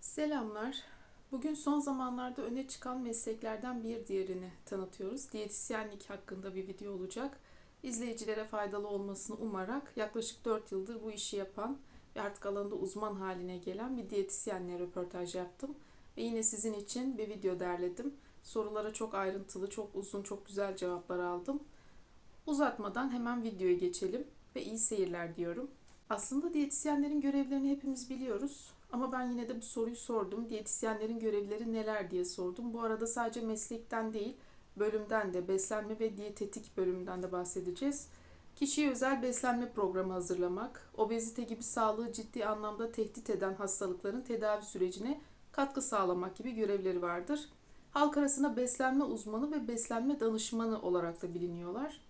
Selamlar. Bugün son zamanlarda öne çıkan mesleklerden bir diğerini tanıtıyoruz. Diyetisyenlik hakkında bir video olacak. İzleyicilere faydalı olmasını umarak yaklaşık 4 yıldır bu işi yapan ve artık alanında uzman haline gelen bir diyetisyenle röportaj yaptım. Ve yine sizin için bir video derledim. Sorulara çok ayrıntılı, çok uzun, çok güzel cevaplar aldım. Uzatmadan hemen videoya geçelim ve iyi seyirler diyorum. Aslında diyetisyenlerin görevlerini hepimiz biliyoruz. Ama ben yine de bu soruyu sordum. Diyetisyenlerin görevleri neler diye sordum. Bu arada sadece meslekten değil, bölümden de, beslenme ve diyetetik bölümünden de bahsedeceğiz. Kişiye özel beslenme programı hazırlamak, obezite gibi sağlığı ciddi anlamda tehdit eden hastalıkların tedavi sürecine katkı sağlamak gibi görevleri vardır. Halk arasında beslenme uzmanı ve beslenme danışmanı olarak da biliniyorlar.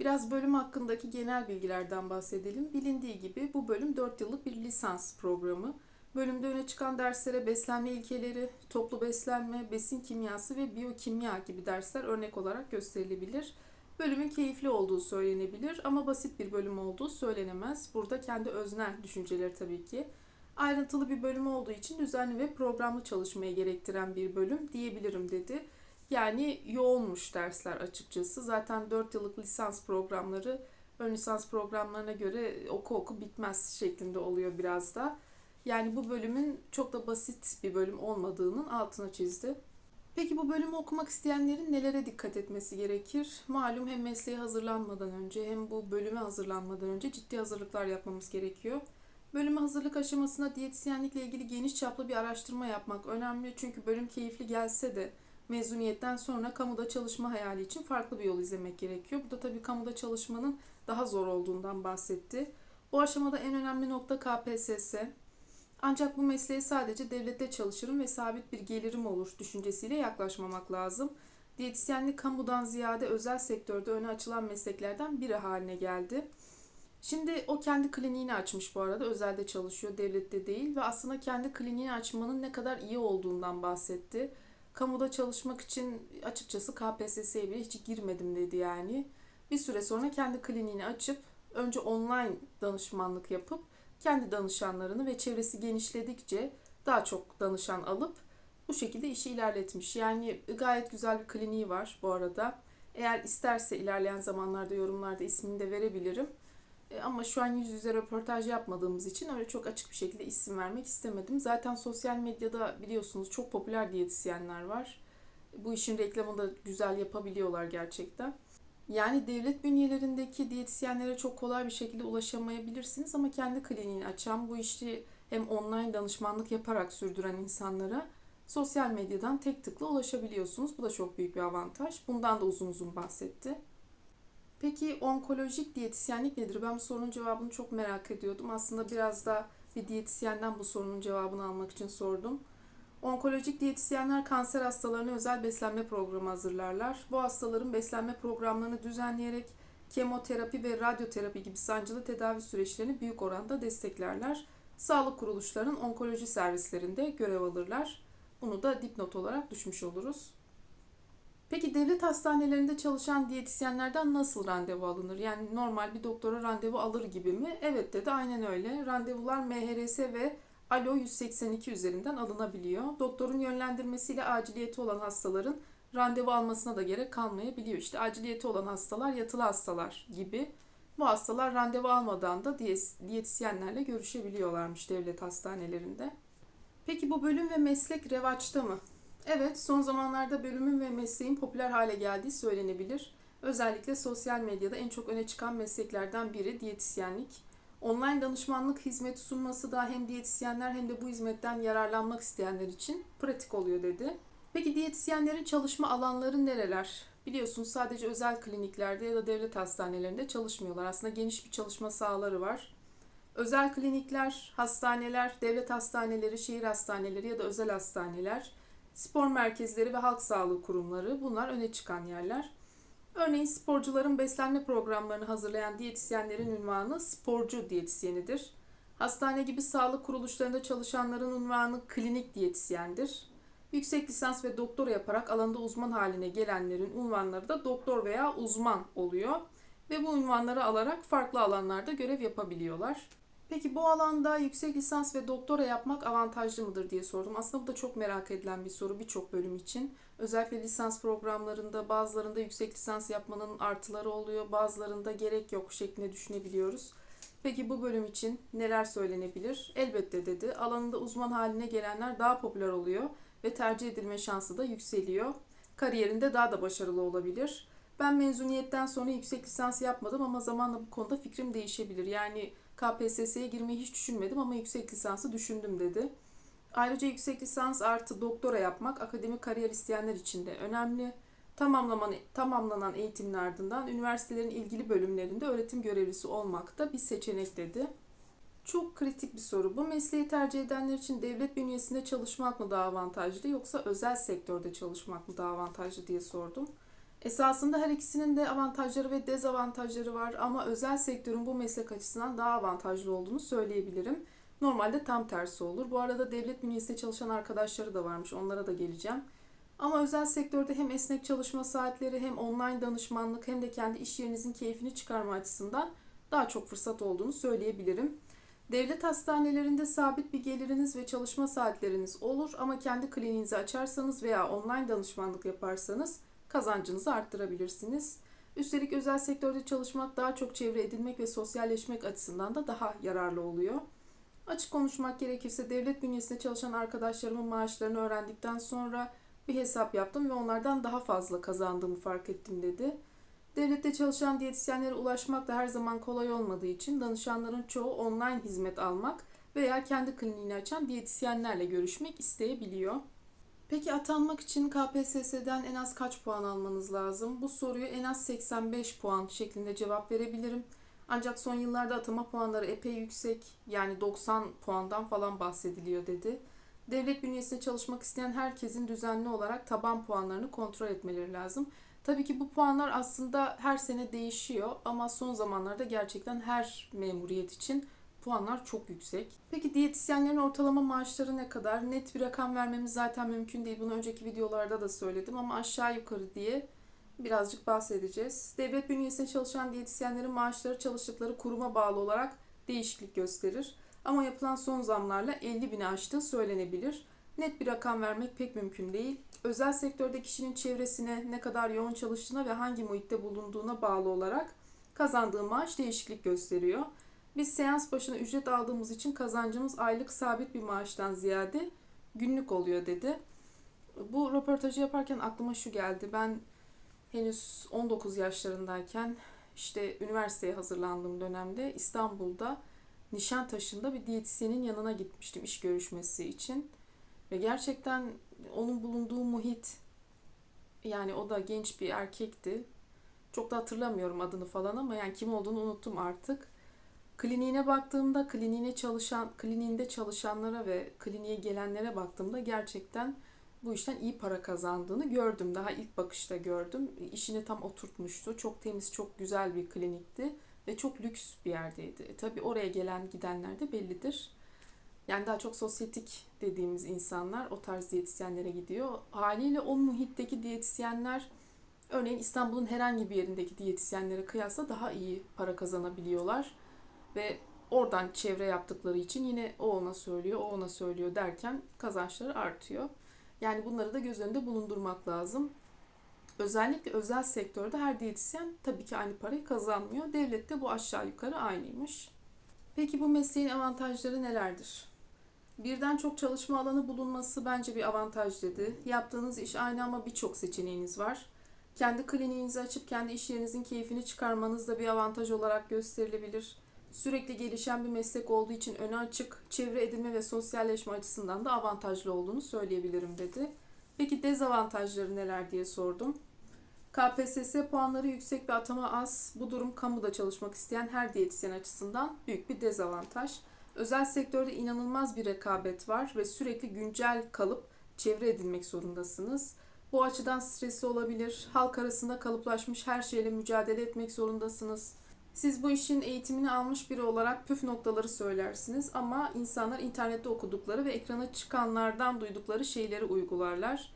Biraz bölüm hakkındaki genel bilgilerden bahsedelim. Bilindiği gibi bu bölüm 4 yıllık bir lisans programı. Bölümde öne çıkan derslere beslenme ilkeleri, toplu beslenme, besin kimyası ve biyokimya gibi dersler örnek olarak gösterilebilir. Bölümün keyifli olduğu söylenebilir ama basit bir bölüm olduğu söylenemez. Burada kendi öznel düşünceleri tabii ki. Ayrıntılı bir bölüm olduğu için düzenli ve programlı çalışmaya gerektiren bir bölüm diyebilirim dedi. Yani yoğunmuş dersler açıkçası. Zaten 4 yıllık lisans programları ön lisans programlarına göre oku oku bitmez şeklinde oluyor biraz da. Yani bu bölümün çok da basit bir bölüm olmadığının altına çizdi. Peki bu bölümü okumak isteyenlerin nelere dikkat etmesi gerekir? Malum hem mesleğe hazırlanmadan önce hem bu bölüme hazırlanmadan önce ciddi hazırlıklar yapmamız gerekiyor. Bölüme hazırlık aşamasında diyetisyenlikle ilgili geniş çaplı bir araştırma yapmak önemli. Çünkü bölüm keyifli gelse de mezuniyetten sonra kamuda çalışma hayali için farklı bir yol izlemek gerekiyor. Bu da tabii kamuda çalışmanın daha zor olduğundan bahsetti. Bu aşamada en önemli nokta KPSS. Ancak bu mesleğe sadece devlette çalışırım ve sabit bir gelirim olur düşüncesiyle yaklaşmamak lazım. Diyetisyenlik kamudan ziyade özel sektörde öne açılan mesleklerden biri haline geldi. Şimdi o kendi kliniğini açmış bu arada. Özelde çalışıyor, devlette değil ve aslında kendi kliniğini açmanın ne kadar iyi olduğundan bahsetti. Kamuda çalışmak için açıkçası KPSS'ye bile hiç girmedim dedi yani. Bir süre sonra kendi kliniğini açıp önce online danışmanlık yapıp kendi danışanlarını ve çevresi genişledikçe daha çok danışan alıp bu şekilde işi ilerletmiş. Yani gayet güzel bir kliniği var bu arada. Eğer isterse ilerleyen zamanlarda yorumlarda ismini de verebilirim. E, ama şu an yüz yüze röportaj yapmadığımız için öyle çok açık bir şekilde isim vermek istemedim. Zaten sosyal medyada biliyorsunuz çok popüler diyetisyenler var. Bu işin reklamını da güzel yapabiliyorlar gerçekten. Yani devlet bünyelerindeki diyetisyenlere çok kolay bir şekilde ulaşamayabilirsiniz ama kendi kliniğini açan bu işi hem online danışmanlık yaparak sürdüren insanlara sosyal medyadan tek tıkla ulaşabiliyorsunuz. Bu da çok büyük bir avantaj. Bundan da uzun uzun bahsetti. Peki onkolojik diyetisyenlik nedir? Ben bu sorunun cevabını çok merak ediyordum. Aslında biraz da bir diyetisyenden bu sorunun cevabını almak için sordum. Onkolojik diyetisyenler kanser hastalarına özel beslenme programı hazırlarlar. Bu hastaların beslenme programlarını düzenleyerek kemoterapi ve radyoterapi gibi sancılı tedavi süreçlerini büyük oranda desteklerler. Sağlık kuruluşlarının onkoloji servislerinde görev alırlar. Bunu da dipnot olarak düşmüş oluruz. Peki devlet hastanelerinde çalışan diyetisyenlerden nasıl randevu alınır? Yani normal bir doktora randevu alır gibi mi? Evet dedi aynen öyle. Randevular MHRS ve Alo 182 üzerinden alınabiliyor. Doktorun yönlendirmesiyle aciliyeti olan hastaların randevu almasına da gerek kalmayabiliyor. İşte aciliyeti olan hastalar yatılı hastalar gibi. Bu hastalar randevu almadan da diyetisyenlerle görüşebiliyorlarmış devlet hastanelerinde. Peki bu bölüm ve meslek revaçta mı? Evet, son zamanlarda bölümün ve mesleğin popüler hale geldiği söylenebilir. Özellikle sosyal medyada en çok öne çıkan mesleklerden biri diyetisyenlik. Online danışmanlık hizmeti sunması da hem diyetisyenler hem de bu hizmetten yararlanmak isteyenler için pratik oluyor dedi. Peki diyetisyenlerin çalışma alanları nereler? Biliyorsunuz sadece özel kliniklerde ya da devlet hastanelerinde çalışmıyorlar. Aslında geniş bir çalışma sahaları var. Özel klinikler, hastaneler, devlet hastaneleri, şehir hastaneleri ya da özel hastaneler, spor merkezleri ve halk sağlığı kurumları bunlar öne çıkan yerler. Örneğin sporcuların beslenme programlarını hazırlayan diyetisyenlerin ünvanı sporcu diyetisyenidir. Hastane gibi sağlık kuruluşlarında çalışanların unvanı klinik diyetisyendir. Yüksek lisans ve doktora yaparak alanda uzman haline gelenlerin unvanları da doktor veya uzman oluyor ve bu unvanları alarak farklı alanlarda görev yapabiliyorlar. Peki bu alanda yüksek lisans ve doktora yapmak avantajlı mıdır diye sordum. Aslında bu da çok merak edilen bir soru birçok bölüm için. Özellikle lisans programlarında bazılarında yüksek lisans yapmanın artıları oluyor, bazılarında gerek yok şeklinde düşünebiliyoruz. Peki bu bölüm için neler söylenebilir? Elbette dedi. Alanında uzman haline gelenler daha popüler oluyor ve tercih edilme şansı da yükseliyor. Kariyerinde daha da başarılı olabilir. Ben mezuniyetten sonra yüksek lisans yapmadım ama zamanla bu konuda fikrim değişebilir. Yani KPSS'ye girmeyi hiç düşünmedim ama yüksek lisansı düşündüm dedi. Ayrıca yüksek lisans artı doktora yapmak akademik kariyer isteyenler için de önemli. Tamamlaman, tamamlanan eğitimin ardından üniversitelerin ilgili bölümlerinde öğretim görevlisi olmak da bir seçenek dedi. Çok kritik bir soru. Bu mesleği tercih edenler için devlet bünyesinde çalışmak mı daha avantajlı yoksa özel sektörde çalışmak mı daha avantajlı diye sordum. Esasında her ikisinin de avantajları ve dezavantajları var ama özel sektörün bu meslek açısından daha avantajlı olduğunu söyleyebilirim. Normalde tam tersi olur. Bu arada devlet bünyesinde çalışan arkadaşları da varmış. Onlara da geleceğim. Ama özel sektörde hem esnek çalışma saatleri hem online danışmanlık hem de kendi iş yerinizin keyfini çıkarma açısından daha çok fırsat olduğunu söyleyebilirim. Devlet hastanelerinde sabit bir geliriniz ve çalışma saatleriniz olur ama kendi kliniğinizi açarsanız veya online danışmanlık yaparsanız kazancınızı arttırabilirsiniz. Üstelik özel sektörde çalışmak daha çok çevre edinmek ve sosyalleşmek açısından da daha yararlı oluyor. Açık konuşmak gerekirse devlet bünyesinde çalışan arkadaşlarımın maaşlarını öğrendikten sonra bir hesap yaptım ve onlardan daha fazla kazandığımı fark ettim dedi. Devlette çalışan diyetisyenlere ulaşmak da her zaman kolay olmadığı için danışanların çoğu online hizmet almak veya kendi kliniğini açan diyetisyenlerle görüşmek isteyebiliyor. Peki atanmak için KPSS'den en az kaç puan almanız lazım? Bu soruyu en az 85 puan şeklinde cevap verebilirim. Ancak son yıllarda atama puanları epey yüksek. Yani 90 puandan falan bahsediliyor dedi. Devlet bünyesinde çalışmak isteyen herkesin düzenli olarak taban puanlarını kontrol etmeleri lazım. Tabii ki bu puanlar aslında her sene değişiyor ama son zamanlarda gerçekten her memuriyet için puanlar çok yüksek. Peki diyetisyenlerin ortalama maaşları ne kadar? Net bir rakam vermemiz zaten mümkün değil. Bunu önceki videolarda da söyledim ama aşağı yukarı diye birazcık bahsedeceğiz. Devlet bünyesinde çalışan diyetisyenlerin maaşları çalıştıkları kuruma bağlı olarak değişiklik gösterir. Ama yapılan son zamlarla 50 bini aştığı söylenebilir. Net bir rakam vermek pek mümkün değil. Özel sektörde kişinin çevresine, ne kadar yoğun çalıştığına ve hangi muhitte bulunduğuna bağlı olarak kazandığı maaş değişiklik gösteriyor. Biz seans başına ücret aldığımız için kazancımız aylık sabit bir maaştan ziyade günlük oluyor dedi. Bu röportajı yaparken aklıma şu geldi. Ben henüz 19 yaşlarındayken işte üniversiteye hazırlandığım dönemde İstanbul'da Nişantaşı'nda bir diyetisyenin yanına gitmiştim iş görüşmesi için. Ve gerçekten onun bulunduğu muhit yani o da genç bir erkekti. Çok da hatırlamıyorum adını falan ama yani kim olduğunu unuttum artık. Kliniğine baktığımda, kliniğine çalışan, kliniğinde çalışanlara ve kliniğe gelenlere baktığımda gerçekten bu işten iyi para kazandığını gördüm. Daha ilk bakışta gördüm. İşini tam oturtmuştu. Çok temiz, çok güzel bir klinikti ve çok lüks bir yerdeydi. E, tabii oraya gelen gidenler de bellidir. Yani daha çok sosyetik dediğimiz insanlar o tarz diyetisyenlere gidiyor. Haliyle o muhitteki diyetisyenler örneğin İstanbul'un herhangi bir yerindeki diyetisyenlere kıyasla daha iyi para kazanabiliyorlar. Ve oradan çevre yaptıkları için yine o ona söylüyor, o ona söylüyor derken kazançları artıyor. Yani bunları da göz önünde bulundurmak lazım. Özellikle özel sektörde her diyetisyen tabii ki aynı parayı kazanmıyor. Devlette bu aşağı yukarı aynıymış. Peki bu mesleğin avantajları nelerdir? Birden çok çalışma alanı bulunması bence bir avantaj dedi. Yaptığınız iş aynı ama birçok seçeneğiniz var. Kendi kliniğinizi açıp kendi iş yerinizin keyfini çıkarmanız da bir avantaj olarak gösterilebilir. Sürekli gelişen bir meslek olduğu için öne açık, çevre edinme ve sosyalleşme açısından da avantajlı olduğunu söyleyebilirim dedi. Peki dezavantajları neler diye sordum. KPSS puanları yüksek ve atama az. Bu durum kamuda çalışmak isteyen her diyetisyen açısından büyük bir dezavantaj. Özel sektörde inanılmaz bir rekabet var ve sürekli güncel kalıp çevre edinmek zorundasınız. Bu açıdan stresli olabilir. Halk arasında kalıplaşmış her şeyle mücadele etmek zorundasınız. Siz bu işin eğitimini almış biri olarak püf noktaları söylersiniz ama insanlar internette okudukları ve ekrana çıkanlardan duydukları şeyleri uygularlar.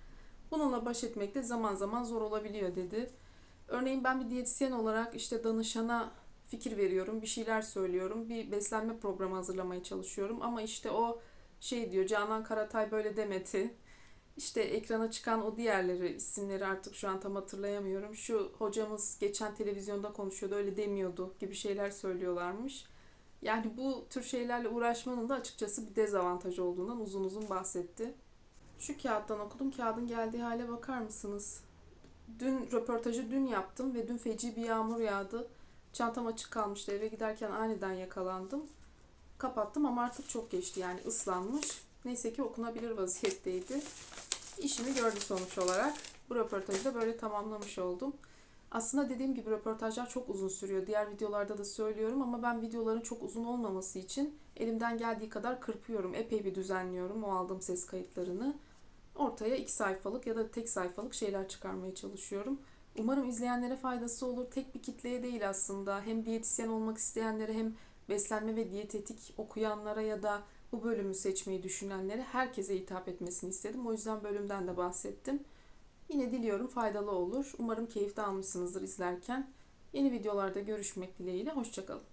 Bununla baş etmek de zaman zaman zor olabiliyor dedi. Örneğin ben bir diyetisyen olarak işte danışana fikir veriyorum, bir şeyler söylüyorum, bir beslenme programı hazırlamaya çalışıyorum. Ama işte o şey diyor, Canan Karatay böyle demedi. İşte ekrana çıkan o diğerleri, isimleri artık şu an tam hatırlayamıyorum. Şu hocamız geçen televizyonda konuşuyordu, öyle demiyordu gibi şeyler söylüyorlarmış. Yani bu tür şeylerle uğraşmanın da açıkçası bir dezavantajı olduğundan uzun uzun bahsetti. Şu kağıttan okudum. Kağıdın geldiği hale bakar mısınız? Dün röportajı dün yaptım ve dün feci bir yağmur yağdı. Çantam açık kalmıştı. Eve giderken aniden yakalandım. Kapattım ama artık çok geçti yani ıslanmış. Neyse ki okunabilir vaziyetteydi. İşimi gördü sonuç olarak. Bu röportajı da böyle tamamlamış oldum. Aslında dediğim gibi röportajlar çok uzun sürüyor. Diğer videolarda da söylüyorum ama ben videoların çok uzun olmaması için elimden geldiği kadar kırpıyorum. Epey bir düzenliyorum o aldığım ses kayıtlarını. Ortaya iki sayfalık ya da tek sayfalık şeyler çıkarmaya çalışıyorum. Umarım izleyenlere faydası olur. Tek bir kitleye değil aslında. Hem diyetisyen olmak isteyenlere hem beslenme ve diyetetik okuyanlara ya da bu bölümü seçmeyi düşünenlere herkese hitap etmesini istedim. O yüzden bölümden de bahsettim. Yine diliyorum faydalı olur. Umarım keyif almışsınızdır izlerken. Yeni videolarda görüşmek dileğiyle. Hoşçakalın.